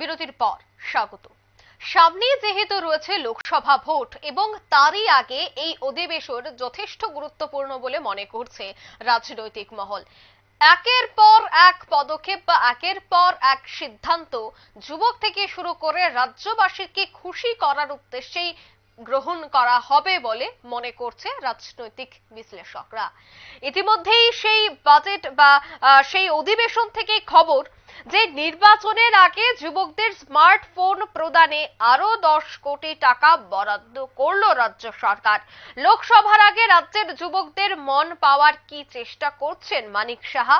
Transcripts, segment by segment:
বিরতির পর স্বাগত। সামনে যেহেতু রয়েছে লোকসভা ভোট এবং তারই আগে এই অধিবেশন যথেষ্ট গুরুত্বপূর্ণ বলে মনে করছে রাজনৈতিক মহল। একের পর এক পদক্ষেপ বা একের পর এক সিদ্ধান্ত যুবক থেকে শুরু করে রাজ্যবাসীকে খুশি করার উদ্দেশ্যেই গ্রহণ করা হবে বলে মনে করছে রাজনৈতিক বিশ্লেষকরা। ইতিমধ্যেই সেই বাজেট বা সেই অধিবেশন থেকে খবর যে নির্বাচনের আগে যুবকদের স্মার্টফোন প্রদানে আরও দশ কোটি টাকা বরাদ্দ করল রাজ্য সরকার। লোকসভার আগে রাজ্যের যুবকদের মন পাওয়ার কি চেষ্টা করছেন মানিক সাহা?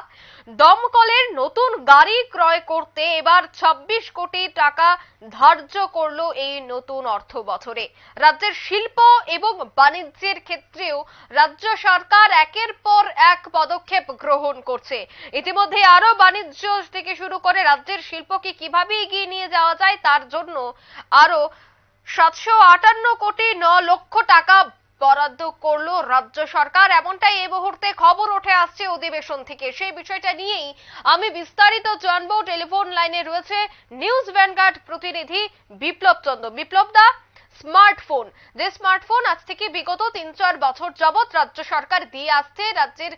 দমকলের নতুন গাড়ি ক্রয় করতে এবার ২৬ কোটি টাকা ধার্য করল এই নতুন অর্থ বছরে। রাজ্যের শিল্প এবং বাণিজ্যের ক্ষেত্রেও রাজ্য সরকার একের পর এক পদক্ষেপ গ্রহণ করছে। ইতিমধ্যে আরও বাণিজ্য থেকে শুরু করে রাজ্যের শিল্পকে কীভাবে এগিয়ে নিয়ে যাওয়া যায় তার জন্য আরও সাতশো আটান্ন কোটি ন লক্ষ টাকা বরাদ্দ করল রাজ্য সরকার। এমনটাই এই মুহূর্তে খবর উঠে আসছে অধিবেশন থেকে। সেই বিষয়টা নিয়েই আমি বিস্তারিত জানব। টেলিফোন লাইনে রয়েছে নিউজ ভ্যানগার্ড প্রতিনিধি বিপ্লব চন্দ্র। বিপ্লব দা, স্মার্টফোন। যে স্মার্টফোন আজ থেকে বিগত তিন চার বছর যাবৎ রাজ্য সরকার দিয়ে আসছে রাজ্যের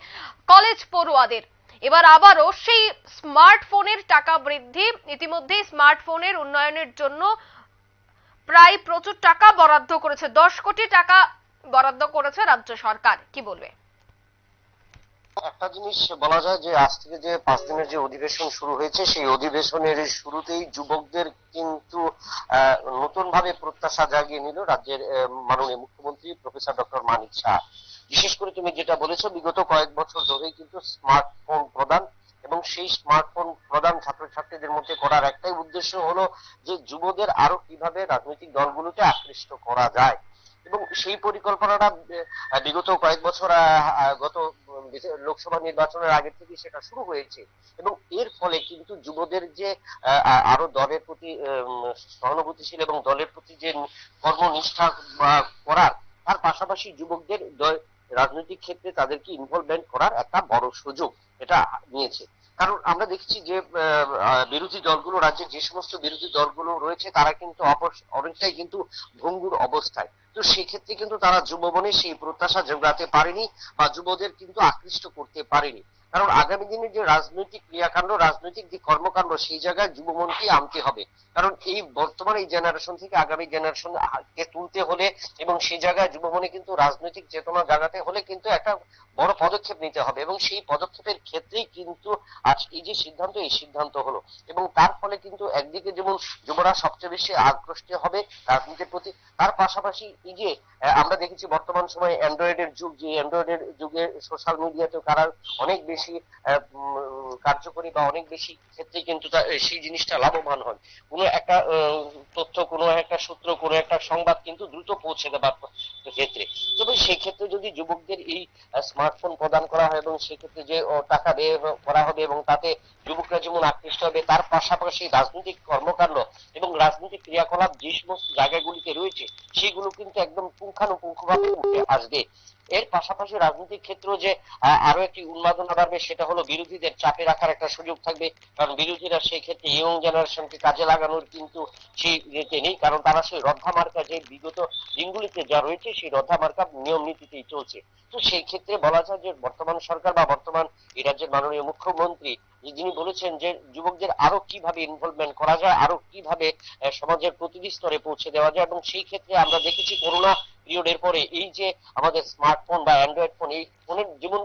কলেজ পড়ুয়াদের। এবার আবারও সেই স্মার্টফোনের টাকা বৃদ্ধি। ইতিমধ্যে স্মার্টফোনের উন্নয়নের জন্য প্রায় প্রচুর টাকা বরাদ্দ করেছে। দশ কোটি টাকা বরাদ্দ করেছে রাজ্য সরকার। কি বলবে? একটা জিনিস বলা যায় যে, আজ থেকে যে পাঁচ দিনের যে অধিবেশন শুরু হয়েছে, সেই অধিবেশনের শুরুতেই যুবকদের কিন্তু নতুন ভাবে প্রত্যাশা জাগিয়ে নিল রাজ্যের মাননীয় মুখ্যমন্ত্রী প্রফেসর ডক্টর মানিক শাহ। বিশেষ করে তুমি যেটা বলেছ, বিগত কয়েক বছর ধরেই কিন্তু স্মার্টফোন প্রদান এবং সেই স্মার্টফোন প্রদান ছাত্রছাত্রীদের মধ্যে করার একটাই উদ্দেশ্য হলো যে যুবদের আরও কীভাবে রাজনৈতিক দলগুলোতে আকৃষ্ট করা যায়। এবং সেই পরিকল্পনাটা বিগত কয়েক বছর গত লোকসভা নির্বাচনের আগে থেকে সেটা শুরু হয়েছে। এবং এর ফলে কিন্তু যুবদের যে আরও দলের প্রতি সহানুভূতিশীল এবং দলের প্রতি যে কর্মনিষ্ঠা করার, তার পাশাপাশি যুবকদের রাজনৈতিক ক্ষেত্রে তাদেরকে ইনভলভমেন্ট করার একটা বড় সুযোগ এটা নিয়েছে। কারণ আমরা দেখছি যে বিরোধী দলগুলো, রাজ্যে যে সমস্ত বিরোধী দলগুলো রয়েছে, তারা কিন্তু অনেকটাই কিন্তু ভঙ্গুর অবস্থায়। তো সেক্ষেত্রে কিন্তু তারা যুববনে সেই প্রত্যাশা জোগাতে পারেনি বা যুবদের কিন্তু আকৃষ্ট করতে পারেনি। কারণ আগামী দিনে যে রাজনৈতিক ক্রিয়াকাণ্ড, রাজনৈতিক যে কর্মকাণ্ড, সেই জায়গায় যুবমনকে আনতে হবে। কারণ এই বর্তমান এই জেনারেশন থেকে আগামী জেনারেশন কে তুলতে হলে এবং সেই জায়গায় যুবমনে কিন্তু রাজনৈতিক চেতনা জাগাতে হলে কিন্তু একটা বড় পদক্ষেপ নিতে হবে এবং সেই পদক্ষেপের ক্ষেত্রেই কিন্তু আজ এই যে সিদ্ধান্ত, এই সিদ্ধান্ত হলো। এবং তার ফলে কিন্তু একদিকে যেমন যুবরা সবচেয়ে বেশি আগ্রস্ত হবে রাজনীতির প্রতি, তার পাশাপাশি এই যে আমরা দেখেছি বর্তমান সময়ে অ্যান্ড্রয়েডের যুগ, যে অ্যান্ড্রয়েডের যুগে সোশ্যাল মিডিয়াতে তারা অনেক বেশি উম, কার্যকরী বা অনেক বেশি ক্ষেত্রে কিন্তু সেই জিনিসটা লাভবান হয়। কোনো একটা তথ্য কোনো একটা সূত্র কোনো একটা সংবাদ কিন্তু দ্রুত পৌঁছে দেবার ক্ষেত্রে। তবে সেই ক্ষেত্রে যদি যুবকদের এই স্মার্টফোন প্রদান করা হয় এবং সেক্ষেত্রে যে টাকা ব্যয় করা হবে এবং তাতে যুবকরা যেমন আকৃষ্ট হবে তার পাশাপাশি রাজনৈতিক কর্মকাণ্ড এবং রাজনৈতিক ক্রিয়াকলাপ যে সমস্ত জায়গাগুলিতে রয়েছে সেগুলো কিন্তু একদম পুঙ্খানুপুঙ্খভাবে উঠে আসবে। এর পাশাপাশি রাজনৈতিক ক্ষেত্র যে আরও একটি উন্মাদনা বাড়বে, সেটা হলো বিরোধীদের চাপে রাখার একটা সুযোগ থাকবে। কারণ বিরোধীরা সেই ক্ষেত্রে ইয়ং জেনারেশনকে কাজে লাগানোর কিন্তু সেই ইয়েতে নেই। কারণ তারা সেই রদ্ধা মার্কা, যে বিগত দিনগুলিতে যা রয়েছে, সেই রদ্ধা মার্কা নিয়ম নীতিতেই চলছে। তো সেই ক্ষেত্রে বলা যায় যে, বর্তমান সরকার বা বর্তমান এই রাজ্যের মাননীয় মুখ্যমন্ত্রী যিনি বলেছেন যে, যুবকদের আরও কীভাবে ইনভলভমেন্ট করা যায়, আরও কীভাবে সমাজের প্রতিটি স্তরে পৌঁছে দেওয়া যায়, এবং সেই ক্ষেত্রে আমরা দেখেছি করোনা পিরিয়ডের পরে এই যে আমাদের স্মার্টফোন বা অ্যান্ড্রয়েড ফোন এই ফোনের যেমন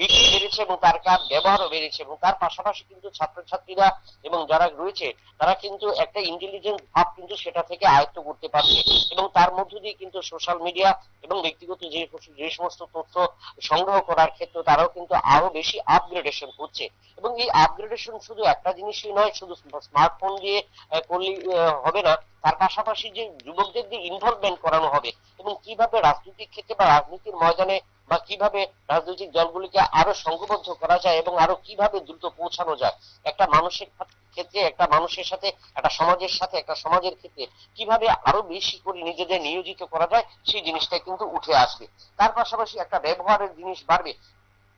বিক্রি বেড়েছে এবং তার কার ব্যবহারও বেড়েছে এবং তার পাশাপাশি কিন্তু ছাত্রছাত্রীরা এবং যারা রয়েছে তারা কিন্তু একটা ইন্টেলিজেন্স ভাব কিন্তু সেটা থেকে আয়ত্ত করতে পারছে এবং তার মধ্য দিয়ে কিন্তু সোশ্যাল মিডিয়া এবং ব্যক্তিগত যে যে সমস্ত তথ্য সংগ্রহ করার ক্ষেত্রে তারাও কিন্তু আরও বেশি আপগ্রেডেশন হচ্ছে এবং এই আপগ্রেডেশন শুধু একটা জিনিসই নয় শুধু স্মার্টফোন দিয়ে আহ, করলেই হবে না তার পাশাপাশি যে যুবকদের দিয়ে ইনভলভমেন্ট করানো হবে এবং কীভাবে রাজনৈতিক ক্ষেত্রে বা রাজনীতির ময়দানে বা কীভাবে রাজনৈতিক দলগুলিকে আরও সংঘবদ্ধ করা যায় এবং আরও কীভাবে দ্রুত পৌঁছানো যায়? একটা মানুষের ক্ষেত্রে, একটা মানুষের সাথে, একটা সমাজের সাথে, একটা সমাজের ক্ষেত্রে কীভাবে আরও বেশি করে নিজেদের নিয়োজিত করা যায়, সেই জিনিসটা কিন্তু উঠে আসবে। তার পাশাপাশি একটা ব্যবহারের জিনিস বাড়বে।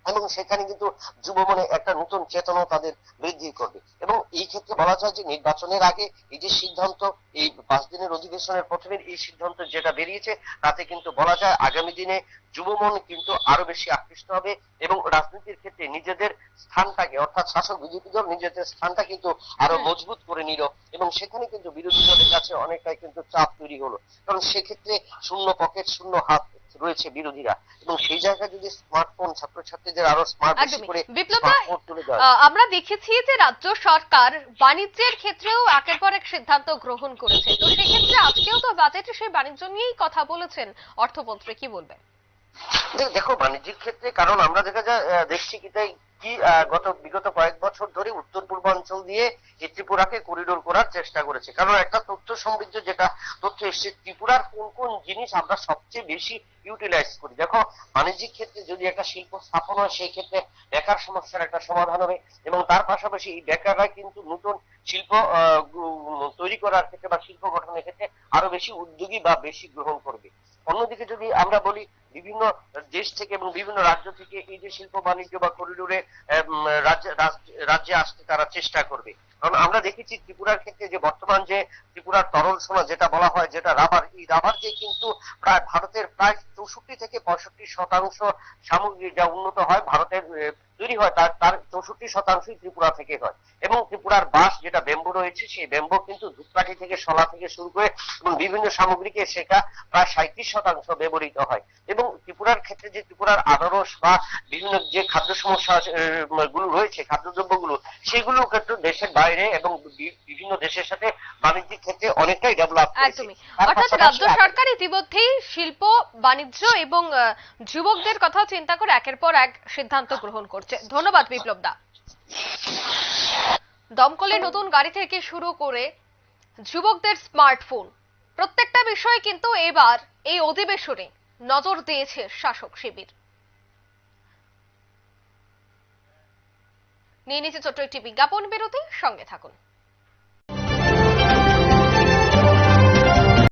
এবং সেখানে কিন্তু যুব মনে একটা নতুন চেতনা তাদের বৃদ্ধি করবে। এবং এই ক্ষেত্রে বলা যায় যে নির্বাচনের আগে এই যে সিদ্ধান্ত এই পাঁচ দিনের অধিবেশনের প্রথমের এই সিদ্ধান্ত যেটা বেরিয়েছে তাতে কিন্তু বলা যায় আগামী দিনে যুব মন কিন্তু আরও বেশি আকৃষ্ট হবে এবং রাজনীতির ক্ষেত্রে নিজেদের স্থানটাকে অর্থাৎ শাসক বিজেপি দল নিজেদের স্থানটা কিন্তু আরও মজবুত করে নিল এবং সেখানে কিন্তু বিরোধী দলের কাছে অনেকটাই কিন্তু চাপ তৈরি হলো। কারণ সেক্ষেত্রে শূন্য পকেট শূন্য হাত রয়েছে বিরোধীরা। এবং সেই জায়গায় যদি স্মার্টফোন ছাত্রছাত্রীদের আরও স্মার্ট বেশি করে আমরা দেখেছি যে রাজ্য সরকার বাণিজ্যের ক্ষেত্রেও একের পর এক সিদ্ধান্ত গ্রহণ করেছে। তো সেক্ষেত্রে আজকেও তো বাজেটে সেই বাণিজ্য নিয়েই কথা বলেছেন অর্থমন্ত্রী। কি বলবেন? দেখো বাণিজ্যিক ক্ষেত্রে কারণ আমরা দেখা যায় দেখছি কি তাই কি গত বিগত কয়েক বছর ধরে উত্তর পূর্বাঞ্চল দিয়ে এই ত্রিপুরাকে করিডোর করার চেষ্টা করেছে। কারণ একটা তথ্য সমৃদ্ধ যেটা, তথ্য এসছে, ত্রিপুরার কোন কোন জিনিস আমরা সবচেয়ে বেশি ইউটিলাইজ করি? দেখো, বাণিজ্যিক ক্ষেত্রে যদি একটা শিল্প স্থাপন হয়, সেই ক্ষেত্রে বেকার সমস্যার একটা সমাধান হবে এবং তার পাশাপাশি এই বেকাররা কিন্তু নতুন শিল্প তৈরি করার ক্ষেত্রে বা শিল্প গঠনের ক্ষেত্রে আরও বেশি উদ্যোগী বা বেশি গ্রহণ করবে। অন্যদিকে যদি আমরা বলি বিভিন্ন দেশ থেকে এবং বিভিন্ন রাজ্য থেকে এই যে শিল্প বাণিজ্য বা করিডোরে রাজ্যে আসতে তারা চেষ্টা করবে। কারণ আমরা দেখেছি ত্রিপুরার ক্ষেত্রে যে বর্তমান যে ত্রিপুরার তরল সোনা যেটা বলা হয়, যেটা রাবার, এই রাবার যে কিন্তু প্রায় ভারতের প্রায় চৌষট্টি থেকে পঁয়ষট্টি শতাংশ সামগ্রী যা উন্নত হয় ভারতের তৈরি হয় তার তার চৌষট্টি শতাংশই ত্রিপুরা থেকে হয়। এবং ত্রিপুরার বাঁশ যেটা ব্যাম্বো রয়েছে, সেই ব্যাম্বো কিন্তু ধূপকাঠি থেকে, শলা থেকে শুরু করে এবং বিভিন্ন সামগ্রীকে সেটা প্রায় সাঁত্রিশ শতাংশ ব্যবহৃত হয়। এবং ত্রিপুরার ক্ষেত্রে যে ত্রিপুরার আনারস বা বিভিন্ন যে খাদ্য সমস্যা গুলো রয়েছে খাদ্যদ্রব্যগুলো সেগুলো কিন্তু দেশের বাইরে এবং বিভিন্ন দেশের সাথে বাণিজ্যিক ক্ষেত্রে অনেকটাই ডেভেলপ একদমই। অর্থাৎ রাজ্য সরকার ইতিমধ্যেই শিল্প বাণিজ্য এবং যুবকদের কথা চিন্তা করে একের পর এক সিদ্ধান্ত গ্রহণ করছে। ধন্যবাদ বিপ্লব দা। দমকলে নতুন গাড়ি থেকে শুরু করে যুবকদের স্মার্টফোন প্রত্যেকটা বিষয় কিন্তু এবার এই অধিবেশনে নজর দিয়েছে শাসক শিবির। নিয়ে নিচে ছোট্ট একটি বিজ্ঞাপন বিরতি সঙ্গে থাকুন।